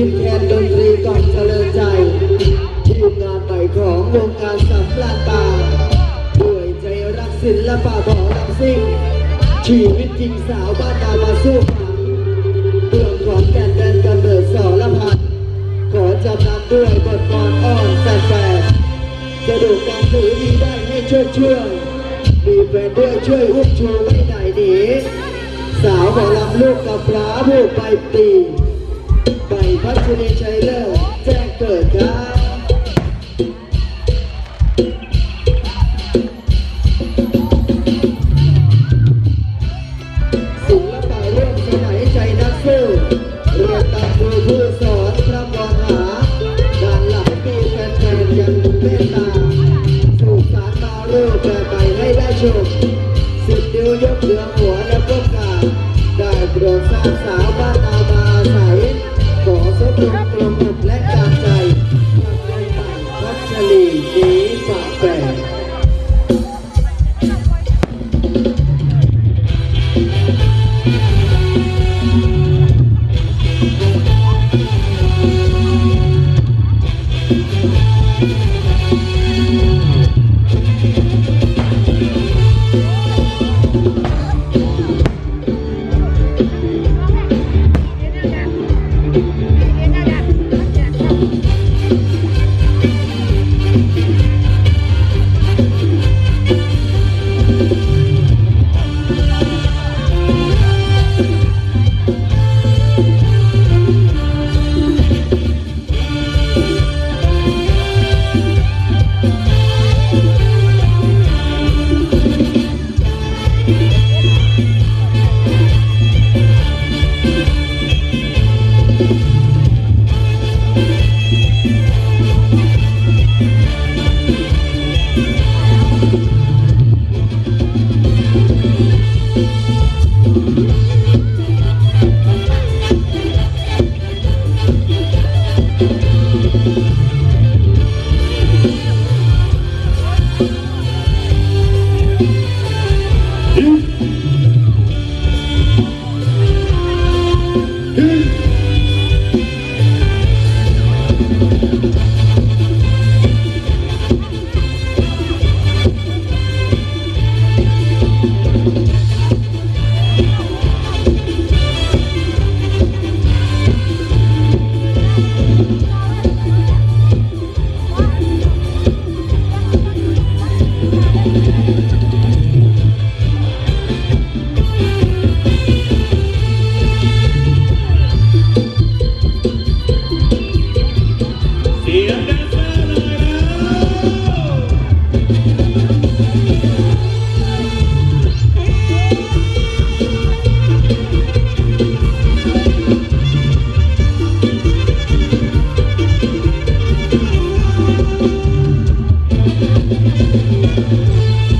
พิมแทนดนตรีก่อนเจริญใจ ทีมงานใหม่ของวงการสัำลานตาด้วยใจรักศิลปะของรักซิ่ง ชีวิตจริงสาวบ้านตามาสู้ฝันเรื่องของแก่นแดนกำเนิดสอละพันขอจำนำด้วยบทกลอนอ้อนแฝงจะดูการถือมีได้ให้ช่วยช่วยมีแฟนด้วยช่วยอุ้มชูไม่ไหนหนีสาวหมอลำลูกกับปลาผู้ไปตี พัชรีชัยเลิศแจ้งเกิดครับศิลปะร่วมสมัยใจนักสู้เรียนตามครูผู้สอนพระวรหาด้านหลังมีแฟนๆยังเมตตา สู่สารมารูปแบบใหม่ให้ได้ชม สมบูรณ์กลมกและตามใจทำใจใหม่พัชรีดีฝากแฝง Thank you.